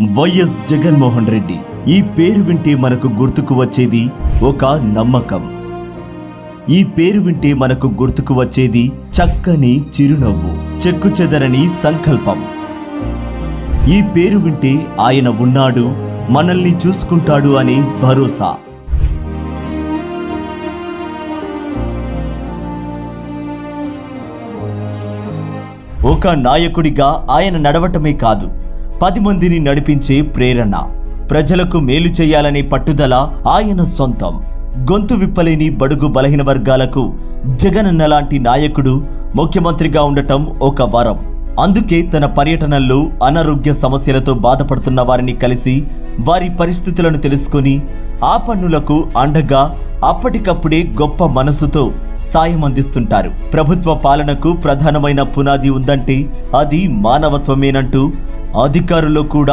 YS Jaganmohan Reddy. ఈ పేరు వింటే మనకు గుర్తుకు వచ్చేది ఒక నమ్మకం. ఈ పేరు వింటే మనకు గుర్తుకు వచ్చేది చక్కని చిరునవ్వు చెక్కు చెదరని సంకల్పం. ఈ పేరు వింటే ఆయన ఉన్నాడు మనల్ని చూసుకుంటాడు అనే భరోసా. ఒక నాయకుడిగా ఆయన నడవటమే కాదు పది మందిని నడిపించే ప్రేరణ. ప్రజలకు మేలు చేయాలనే పట్టుదల ఆయన సొంతం. గొంతు విప్పలేని బడుగు బలహీన వర్గాలకు జగనన్న లాంటి నాయకుడు ముఖ్యమంత్రిగా ఉండటం ఒక వరం. అందుకే తన పర్యటనల్లో అనారోగ్య సమస్యలతో బాధపడుతున్న వారిని కలిసి వారి పరిస్థితులను తెలుసుకొని ఆ పన్నులకు అండగా అప్పటికప్పుడే గొప్ప మనసుతో సాయం అందిస్తుంటారు. ప్రభుత్వ పాలనకు ప్రధానమైన పునాది ఉందంటే అది మానవత్వమేనంటూ అధికారులు కూడా